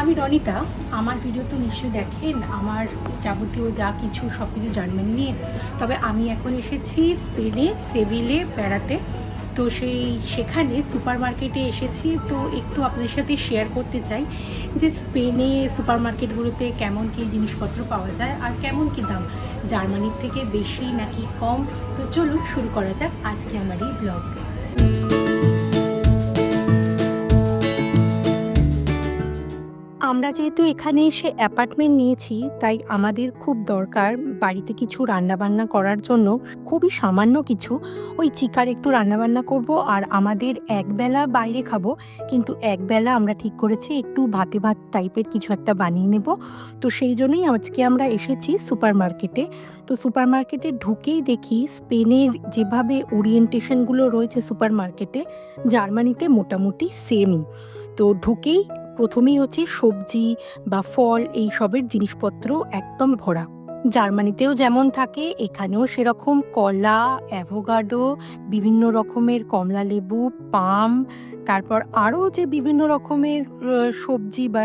আমি রনিতা, আমার ভিডিও তো নিশ্চয়ই দেখেন, আমার যাবতীয় যা কিছু সব কিছু জার্মানি নিয়ে। তবে আমি এখন এসেছি স্পেনে সেভিলে বেড়াতে তো সেই, সেখানে সুপার মার্কেটে এসেছি। তো একটু আপনাদের সাথে শেয়ার করতে চাই যে স্পেনে সুপার মার্কেটগুলোতে কেমন কী জিনিসপত্র পাওয়া যায় আর কেমন কী দাম? জার্মানির থেকে বেশি নাকি কম? তো চলুন শুরু করা যাক আজকে আমার এই ব্লগ আমরা যেহেতু এখানে এসে অ্যাপার্টমেন্ট নিয়েছি, তাই আমাদের খুব দরকার বাড়িতে কিছু রান্নাবান্না করার জন্য, খুবই সামান্য কিছু। ওই চিকার একটু রান্নাবান্না করব আর আমাদের একবেলা বাইরে খাব, কিন্তু একবেলা আমরা ঠিক করেছি একটু ভাতে ভাত টাইপের কিছু একটা বানিয়ে নেব। তো সেই জন্যই আজকে আমরা এসেছি সুপার মার্কেটে তো সুপার মার্কেটে ঢুকেই দেখি স্পেনের যেভাবে ওরিয়েন্টেশনগুলো রয়েছে সুপার মার্কেটে জার্মানিতে মোটামুটি সেম তো ঢুকেই প্রথমেই হচ্ছে সবজি বা ফল এই সবের জিনিসপত্র একদম ভরা। জার্মানিতেও যেমন থাকে, এখানেও সেরকম কলা, অ্যাভোগাডো, বিভিন্ন রকমের কমলা লেবু, পাম, তারপর আরও যে বিভিন্ন রকমের সবজি বা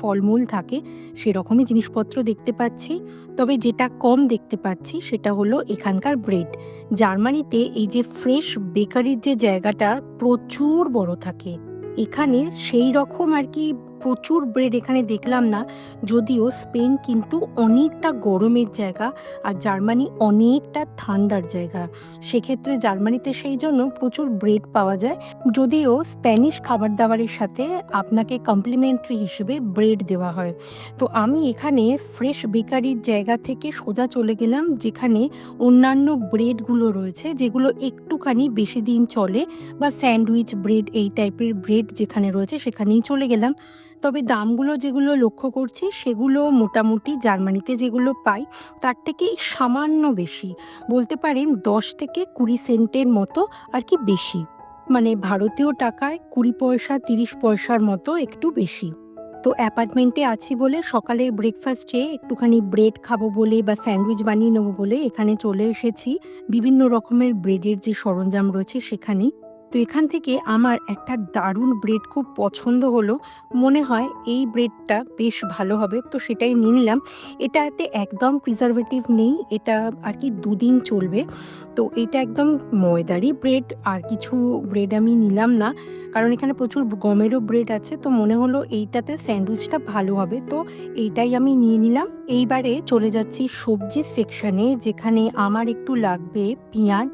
ফলমূল থাকে, সেরকমই জিনিসপত্র দেখতে পাচ্ছি। তবে যেটা কম দেখতে পাচ্ছি সেটা হলো এখানকার ব্রেড। জার্মানিতে এই যে ফ্রেশ বেকারির যে জায়গাটা প্রচুর বড় থাকে। এখানে সেই রকম আর কি প্রচুর ব্রেড এখানে দেখলাম না, যদিও স্পেন কিন্তু অনেকটা গরমের জায়গা আর জার্মানি অনেকটা ঠান্ডার জায়গা। সেক্ষেত্রে জার্মানিতে সেই জন্য প্রচুর ব্রেড পাওয়া যায়। যদিও স্প্যানিশ খাবার দাবারের সাথে আপনাকে কমপ্লিমেন্টারি হিসেবে ব্রেড দেওয়া হয়। তো আমি এখানে ফ্রেশ বেকারির জায়গা থেকে সোজা চলে গেলাম, যেখানে অন্যান্য ব্রেডগুলো রয়েছে, যেগুলো একটুখানি বেশি দিন চলে, বা স্যান্ডউইচ ব্রেড এই টাইপের ব্রেড যেখানে রয়েছে সেখানেই চলে গেলাম। তবে দামগুলো যেগুলো লক্ষ্য করছি, সেগুলো মোটামুটি জার্মানিতে যেগুলো পাই, তার থেকে সামান্য বেশি। বলতে পারেন দশ থেকে কুড়ি সেন্টের মতো আর কি বেশি। মানে ভারতীয় টাকায় কুড়ি পয়সা, তিরিশ পয়সার মতো একটু বেশি। তো অ্যাপার্টমেন্টে আছি বলে সকালের ব্রেকফাস্টে একটুখানি ব্রেড খাব বলে বা স্যান্ডউইচ বানিয়ে নেব বলে এখানে চলে এসেছি। বিভিন্ন রকমের ব্রেডের যে সরঞ্জাম রয়েছে সেখানেই। তো এখান থেকে আমার একটা দারুণ ব্রেড খুব পছন্দ হলো। মনে হয় এই ব্রেডটা বেশ ভালো হবে, তো সেটাই নিয়ে নিলাম। এটাতে একদম প্রিজারভেটিভ নেই, এটা আর কি দুদিন চলবে। তো এটা একদম ময়দারি ব্রেড আর কিছু ব্রেড আমি নিলাম না, কারণ এখানে প্রচুর গমেরও ব্রেড আছে। তো মনে হলো এইটাতে স্যান্ডউইচটা ভালো হবে, তো এইটাই আমি নিয়ে নিলাম। এইবারে চলে যাচ্ছি সবজির সেকশনে যেখানে আমার একটু লাগবে পেঁয়াজ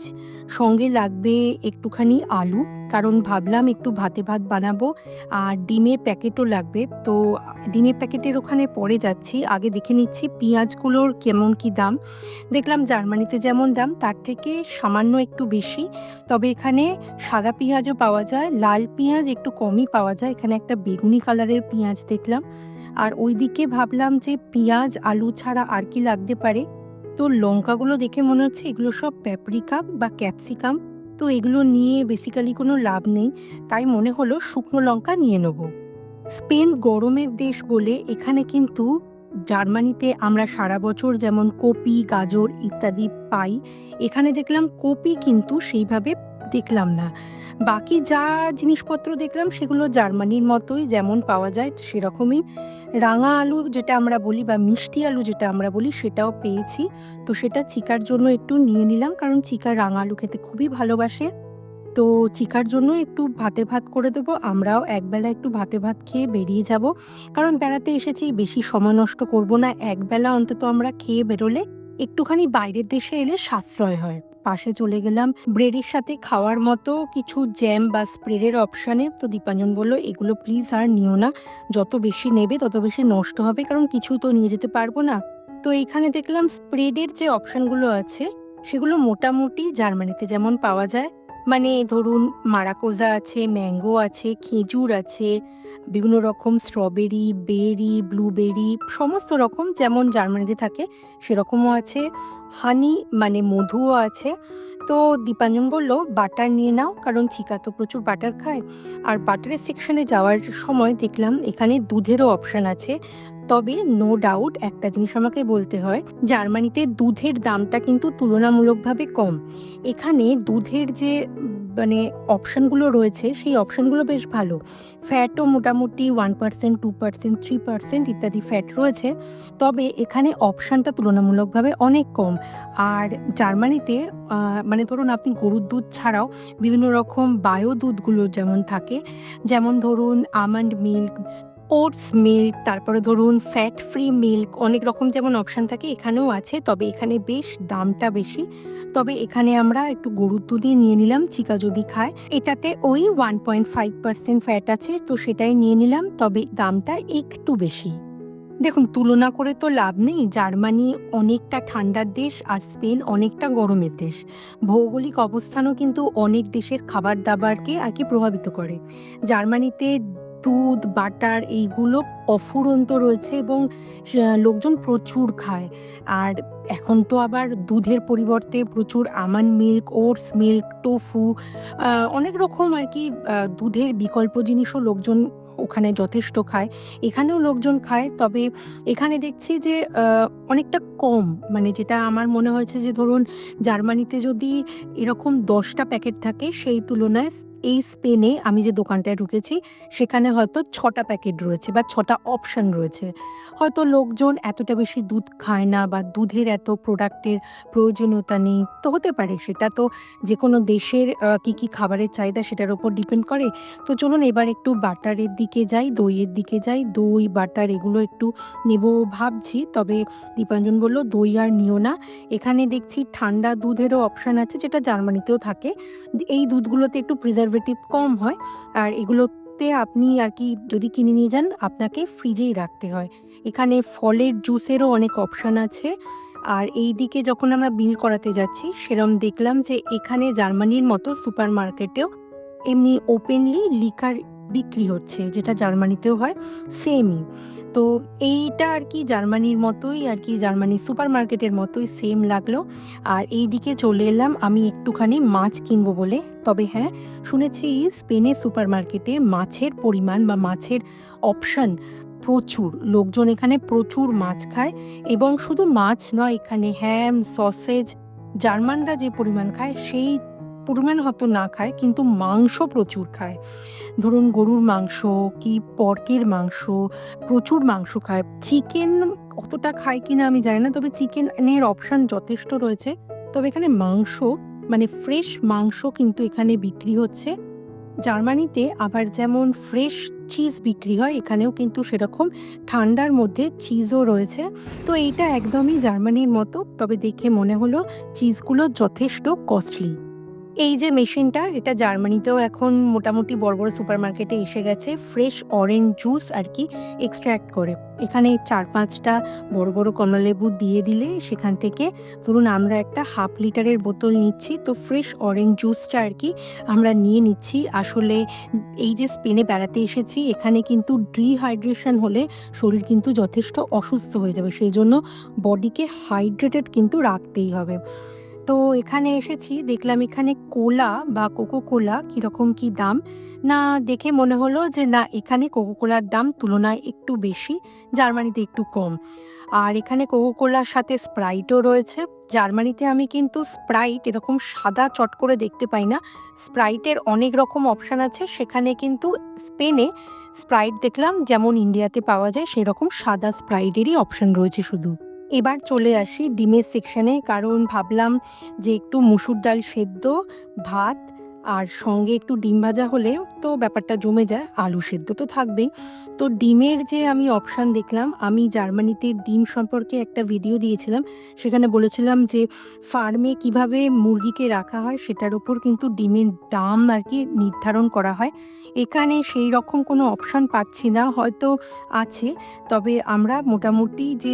সঙ্গে লাগবে একটুখানি আলু, কারণ ভাবলাম একটু ভাতে ভাত বানাবো, আর ডিমের প্যাকেটও লাগবে। তো ডিমের প্যাকেটের ওখানে পরে যাচ্ছি, আগে দেখে নিচ্ছি পেঁয়াজগুলোর কেমন কি দাম। দেখলাম জার্মানিতে যেমন দাম, তার থেকে সামান্য একটু বেশি। তবে এখানে সাদা পেঁয়াজও পাওয়া যায়, লাল পেঁয়াজ একটু কমই পাওয়া যায়। এখানে একটা বেগুনি কালারের পেঁয়াজ দেখলাম। আর ওইদিকে ভাবলাম যে পেঁয়াজ, আলু ছাড়া আর কি লাগতে পারে? তো লঙ্কাগুলো দেখে মনে হচ্ছে এগুলো সব প্যাপরিকা বা ক্যাপসিকাম তো এগুলো নিয়ে বেসিক্যালি কোনো লাভ নেই। তাই মনে হলো শুকনো লঙ্কা নিয়ে নেব। স্পেন গরমের দেশ বলে এখানে কিন্তু জার্মানিতে আমরা সারা বছর যেমন কপি, গাজর ইত্যাদি পাই। এখানে দেখলাম কপি কিন্তু সেইভাবে দেখলাম না। বাকি যা জিনিসপত্র দেখলাম, সেগুলো জার্মানির মতোই যেমন পাওয়া যায়, সেরকমই। রাঙা আলু যেটা আমরা বলি বা মিষ্টি আলু যেটা আমরা বলি, সেটাও পেয়েছি। তো সেটা চিকার জন্য একটু নিয়ে নিলাম, কারণ চিকা রাঙা আলু খেতে খুবই ভালোবাসে। তো চিকার জন্য একটু ভাতে ভাত করে দেবো, আমরাও একবেলা একটু ভাতে ভাত খেয়ে বেরিয়ে যাব। কারণ বেড়াতে এসেছি, বেশি সময় নষ্ট করব না, একবেলা অন্তত আমরা খেয়ে বেরোলে একটুখানি বাইরের দেশে এলে সাশ্রয় হয়। পাশে চলে গেলাম। ব্রেডের সাথে খাওয়ার মতো কিছু জ্যাম বা স্প্রেডের অপশানে। তো দীপাঞ্জন বলল, এগুলো প্লিজ আর নিও না। যত বেশি নেবে, তত বেশি নষ্ট হবে, কারণ কিছু তো নিয়ে যেতে পারব না। তো এইখানে দেখলাম স্প্রেডের যে অপশানগুলো আছে, সেগুলো মোটামুটি জার্মানিতে যেমন পাওয়া যায়। মানে ধরুন, মারাকোজা আছে, ম্যাঙ্গো আছে, খেজুর আছে বিভিন্ন রকম স্ট্রবেরি বেরি ব্লুবেরি সমস্ত রকম যেমন জার্মানিতে থাকে, সেরকমও আছে। হানি মানে মধুও আছে। তো দীপাঞ্জন বলল বাটার নিয়ে নাও, কারণ চিকা তো প্রচুর বাটার খায়। আর বাটারের সেকশনে যাওয়ার সময় দেখলাম, এখানে দুধেরও অপশান আছে। তবে নো ডাউট একটা জিনিস আমাকে বলতে হয় জার্মানিতে দুধের দামটা কিন্তু তুলনামূলকভাবে কম। এখানে দুধের যে মানে অপশানগুলো রয়েছে, সেই অপশানগুলো বেশ ভালো। ফ্যাটও মোটামুটি one percent two percent three percent ইত্যাদি ফ্যাট রয়েছে। তবে এখানে অপশানটা তুলনামূলকভাবে অনেক কম। আর জার্মানিতে মানে ধরুন আপনি গরুর দুধ ছাড়াও বিভিন্ন রকম বায়ো দুধগুলো যেমন থাকে, যেমন ধরুন আমন্ড মিল্ক ওটস মিল্ক, তারপরে ধরুন ফ্যাট ফ্রি মিল্ক অনেক রকম যেমন অপশান থাকে এখানেও আছে, তবে এখানে বেশ দামটা বেশি। তবে এখানে আমরা একটু গরুর দুধই নিয়ে নিলাম, চিকা যদি খায়। এটাতে ওই one point five percent fat আছে, তো সেটাই নিয়ে নিলাম, তবে দামটা একটু বেশি। দেখুন, তুলনা করে তো লাভ নেই, জার্মানি অনেকটা ঠান্ডার দেশ আর স্পেন অনেকটা গরমের দেশ। ভৌগোলিক অবস্থানও কিন্তু অনেক দেশের খাবার দাবারকে আর কি প্রভাবিত করে। জার্মানিতে দুধ, বাটার এইগুলো অফুরন্ত রয়েছে এবং লোকজন প্রচুর খায়। আর এখন তো আবার দুধের পরিবর্তে প্রচুর আমান মিল্ক, ওটস মিল্ক, টোফু অনেক রকম আর কি দুধের বিকল্প জিনিসও লোকজন ওখানে যথেষ্ট খায়। এখানেও লোকজন খায়, তবে এখানে দেখছি যে অনেকটা কম। মানে যেটা আমার মনে হয়েছে যে, ধরুন, জার্মানিতে যদি এরকম দশটা প্যাকেট থাকে, সেই তুলনায় এই স্পেনে আমি যে দোকানটায় ঢুকেছি, সেখানে হয়তো ছটা প্যাকেট রয়েছে বা ছটা অপশন রয়েছে। হয়তো লোকজন এতটা বেশি দুধ খায় না বা দুধের এত প্রোডাক্টের প্রয়োজনীয়তা নেই। তো হতে পারে সেটা তো যে কোনো দেশের কি কি খাবারের চাহিদা সেটার উপর ডিপেন্ড করে। তো চলুন এবার একটু বাটারের দিকে যাই, দইয়ের দিকে যাই। দই, বাটার এগুলো একটু নেব ভাবছি, তবে দীপাঞ্জন বলল, দই আর নিও না। এখানে দেখছি ঠান্ডা দুধেরও অপশান আছে, যেটা জার্মানিতেও থাকে। এই দুধগুলোতে একটু প্রিজারভেটিভ কম হয়, আর এগুলোতে আপনি আর কি যদি কিনে নিয়ে যান, আপনাকে ফ্রিজেই রাখতে হয়। এখানে ফলের জুসেরও অনেক অপশান আছে। আর এই দিকে যখন আমরা বিল করাতে যাচ্ছি, সেরম দেখলাম যে এখানে জার্মানির মতো সুপার মার্কেটেও এমনি ওপেনলি লিকার বিক্রি হচ্ছে, যেটা জার্মানিতেও হয় সেমই তো এইটা আর কি জার্মানির মতোই, আর কি জার্মানির সুপার মার্কেটের মতোই সেম লাগল। আর এই দিকে চলে এলাম, আমি একটুখানি মাছ কিনবো বলে। তবে হ্যাঁ শুনেছি স্পেনের সুপার মার্কেটে মাছের পরিমাণ বা মাছের অপশন প্রচুর। লোকজন এখানে প্রচুর মাছ খায় এবং শুধু মাছ নয়, এখানে হ্যাম সসেজ জার্মানরা যে পরিমাণ খায়, সেই পরিমাণ হয়তো না খায়, কিন্তু মাংস প্রচুর খায়। ধরুন গরুর মাংস কি পর্কের মাংস, প্রচুর মাংস খায়। চিকেন অতটা খায় কিনা আমি জানি না, তবে চিকেনের অপশান যথেষ্ট রয়েছে। তবে এখানে মাংস মানে ফ্রেশ মাংস কিন্তু এখানে বিক্রি হচ্ছে। জার্মানিতে আবার যেমন ফ্রেশ চিজ বিক্রি হয়, এখানেও কিন্তু সেরকম ঠান্ডার মধ্যে চিজও রয়েছে। তো এইটা একদমই জার্মানির মতো, তবে দেখে মনে হলো চিজগুলো যথেষ্ট কস্টলি। এই যে মেশিনটা, এটা জার্মানিতেও এখন মোটামুটি বড় বড় সুপার মার্কেটে এসে গেছে। ফ্রেশ অরেঞ্জ জুস আর কি এক্সট্র্যাক্ট করে। এখানে চার পাঁচটা বড় বড় কমলালেবু দিয়ে দিলে সেখান থেকে ধরুন আমরা একটা হাফ লিটারের বোতল নিচ্ছি, তো ফ্রেশ অরেঞ্জ জুসটা আর কি আমরা নিয়ে নিচ্ছি। আসলে এই যে স্পেনে বেড়াতে এসেছি, এখানে কিন্তু ডিহাইড্রেশন হলে শরীর কিন্তু যথেষ্ট অসুস্থ হয়ে যাবে। সেই জন্য বডিকে হাইড্রেটেড কিন্তু রাখতেই হবে। তো এখানে এসেছি, দেখলাম এখানে কোলা বা কোকো কোলা কীরকম কী দাম? না, দেখে মনে হলো যে না, এখানে কোকো কোলার দাম তুলনায় একটু বেশি, জার্মানিতে একটু কম। আর এখানে কোকো কোলার সাথে স্প্রাইটও রয়েছে। জার্মানিতে আমি কিন্তু স্প্রাইট এরকম সাদা চট করে দেখতে পাই না। স্প্রাইটের অনেক রকম অপশান আছে। সেখানে কিন্তু স্পেনে স্প্রাইট দেখলাম, যেমন ইন্ডিয়াতে পাওয়া যায়, সেরকম সাদা স্প্রাইটেরই অপশান রয়েছে শুধু। এবার চলে আসি ডিমের সেকশানে কারণ ভাবলাম যে একটু মুসুর ডাল সেদ্ধ, ভাত আর সঙ্গে একটু ডিম ভাজা হলে তো ব্যাপারটা জমে যায়, আলু সেদ্ধ তো থাকবেই। তো ডিমের যে আমি অপশান দেখলাম, আমি জার্মানিতে ডিম সম্পর্কে একটা ভিডিও দিয়েছিলাম, সেখানে বলেছিলাম যে ফার্মে কীভাবে মুরগিকে রাখা হয় সেটার উপর কিন্তু ডিমের দাম আর কি নির্ধারণ করা হয়। এখানে সেই রকম কোনো অপশান পাচ্ছি না, হয়তো আছে, তবে আমরা মোটামুটি যে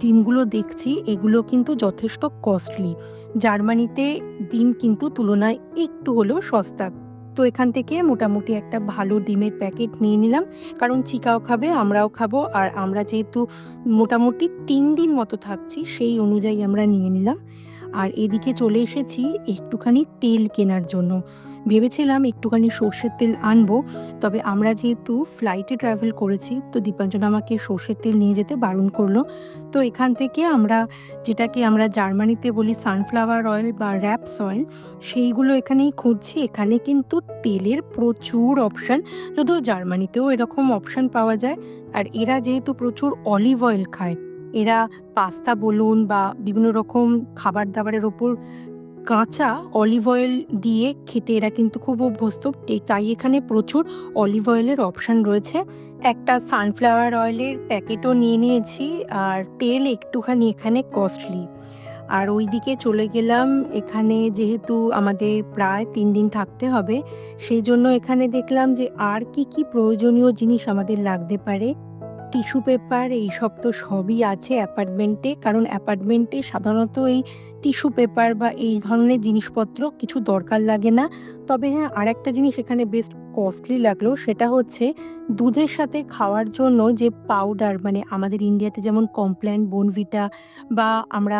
ডিমগুলো দেখছি, এগুলো কিন্তু যথেষ্ট কস্টলি জার্মানিতে ডিম কিন্তু তুলনায় একটু হলেও সস্তা। তো এখান থেকে মোটামুটি একটা ভালো ডিমের প্যাকেট নিয়ে নিলাম। কারণ চিকাও খাবে, আমরাও খাব, আর আমরা যেহেতু মোটামুটি তিন দিন মতো থাকছি, সেই অনুযায়ী আমরা নিয়ে নিলাম। আর এদিকে চলে এসেছি একটুখানি তেল কেনার জন্য। ভেবেছিলাম একটুখানি সর্ষের তেল আনব, তবে আমরা যেহেতু ফ্লাইটে ট্রাভেল করেছি, তো দীপাঞ্জন আমাকে সর্ষের তেল নিয়ে যেতে বারণ করল। তো এখান থেকে আমরা, যেটাকে আমরা জার্মানিতে বলি সানফ্লাওয়ার অয়েল বা র্যাপস অয়েল সেইগুলো এখানেই খুঁজছি। এখানে কিন্তু তেলের প্রচুর অপশান যদিও জার্মানিতেও এরকম অপশান পাওয়া যায়। আর এরা যেহেতু প্রচুর অলিভ অয়েল খায়, এরা পাস্তা বলুন বা বিভিন্ন রকম খাবার দাবারের ওপর কাঁচা অলিভ অয়েল দিয়ে খেতে এরা কিন্তু খুব অভ্যস্ত। তাই এখানে প্রচুর অলিভ অয়েলের অপশান রয়েছে। একটা সানফ্লাওয়ার অয়েলের প্যাকেটও নিয়ে নিয়েছি, আর তেল একটুখানি এখানে কস্টলি আর ওইদিকে চলে গেলাম, এখানে যেহেতু আমাদের প্রায় তিন দিন থাকতে হবে, সেই জন্য এখানে দেখলাম যে আর কি কি প্রয়োজনীয় জিনিস আমাদের লাগতে পারে। টিস্যু পেপার এইসব তো সবই আছে অ্যাপার্টমেন্টে কারণ অ্যাপার্টমেন্টে সাধারণত এই টিস্যু পেপার বা এই ধরনের জিনিসপত্র কিছু দরকার লাগে না। তবে হ্যাঁ আর একটা জিনিস এখানে বেস্ট কস্টলি লাগল, সেটা হচ্ছে দুধের সাথে খাওয়ার জন্য যে পাউডার মানে আমাদের ইন্ডিয়াতে যেমন কমপ্ল্যান বোনভিটা বা আমরা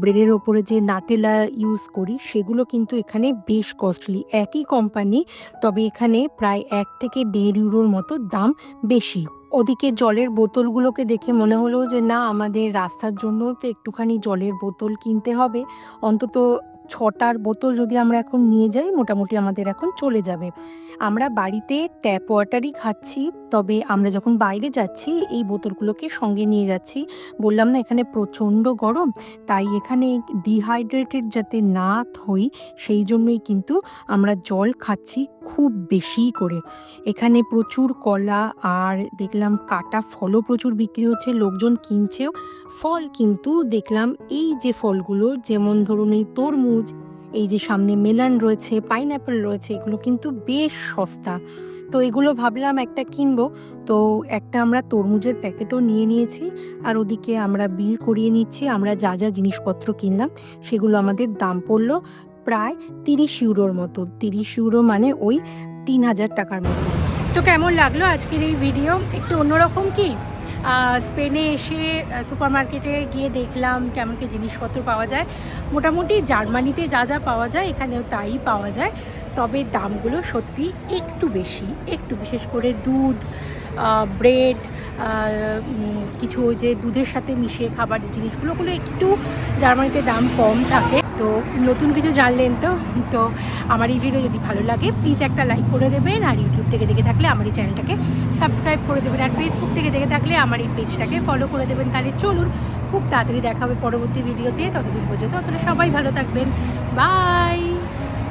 ব্রেডের ওপরে যে নাটেলা ইউজ করি, সেগুলো কিন্তু এখানে বেশ কস্টলি একই কোম্পানি তবে এখানে প্রায় এক থেকে দেড় ইউরোর মতো দাম বেশি। ওদিকে জলের বোতলগুলোকে দেখে মনে হলো যে, না, আমাদের রাস্তার জন্য তো একটুখানি জলের বোতল কিনতে হবে। অন্তত ছটার বোতল যদি আমরা এখন নিয়ে যাই, মোটামুটি আমাদের এখন চলে যাবে। আমরা বাড়িতে ট্যাপ ওয়াটারই খাচ্ছি তবে আমরা যখন বাইরে যাচ্ছি, এই বোতলগুলোকে সঙ্গে নিয়ে যাচ্ছি। বললাম না, এখানে প্রচণ্ড গরম, তাই এখানে ডিহাইড্রেটেড যাতে না হই সেই জন্যই কিন্তু আমরা জল খাচ্ছি খুব বেশি করে। এখানে প্রচুর কলা আর দেখলাম কাটা ফলও প্রচুর বিক্রি হচ্ছে, লোকজন কিনছেও। ফল কিন্তু দেখলাম এই যে ফলগুলো, যেমন ধরুন এই তরমুজ, এই যে সামনে মেলান রয়েছে, পাইনঅ্যাপেল রয়েছে, এগুলো কিন্তু বেশ সস্তা। তো এগুলো ভাবলাম একটা কিনবো। তো একটা আমরা তরমুজের প্যাকেটও নিয়ে নিয়েছি। আর ওদিকে আমরা বিল করিয়ে নিচ্ছি। আমরা যা যা জিনিসপত্র কিনলাম, সেগুলো আমাদের দাম পড়ল প্রায় তিরিশ ইউরোর মতো। তিরিশ ইউরো মানে ওই তিন হাজার টাকার মতো। তো কেমন লাগল আজকের এই ভিডিও একটু অন্যরকম কি? স্পেনে এসে সুপার মার্কেটে গিয়ে দেখলাম কেমন কি জিনিসপত্র পাওয়া যায়। মোটামুটি জার্মানিতে যা যা পাওয়া যায়, এখানেও তাই পাওয়া যায়। তবে দামগুলো সত্যি একটু বেশি। একটু বিশেষ করে দুধ ব্রেড কিছু ওই যে দুধের সাথে মিশিয়ে খাবার যে জিনিসগুলো, ওগুলো একটু জার্মানিতে দাম কম থাকে। তো নতুন কিছু জানলেন তো? তো আমার এই ভিডিও যদি ভালো লাগে প্লিজ একটা লাইক করে দেবেন। আর ইউটিউব থেকে দেখে থাকলে আমার এই চ্যানেলটাকে সাবস্ক্রাইব করে দেবেন। আর ফেসবুক থেকে দেখে থাকলে আমার এই পেজটাকে ফলো করে দেবেন। তাহলে চলুন, খুব তাড়াতাড়ি দেখা হবে পরবর্তী ভিডিওতে ততদিন পর্যন্ত ততটা সবাই ভালো থাকবেন। বাই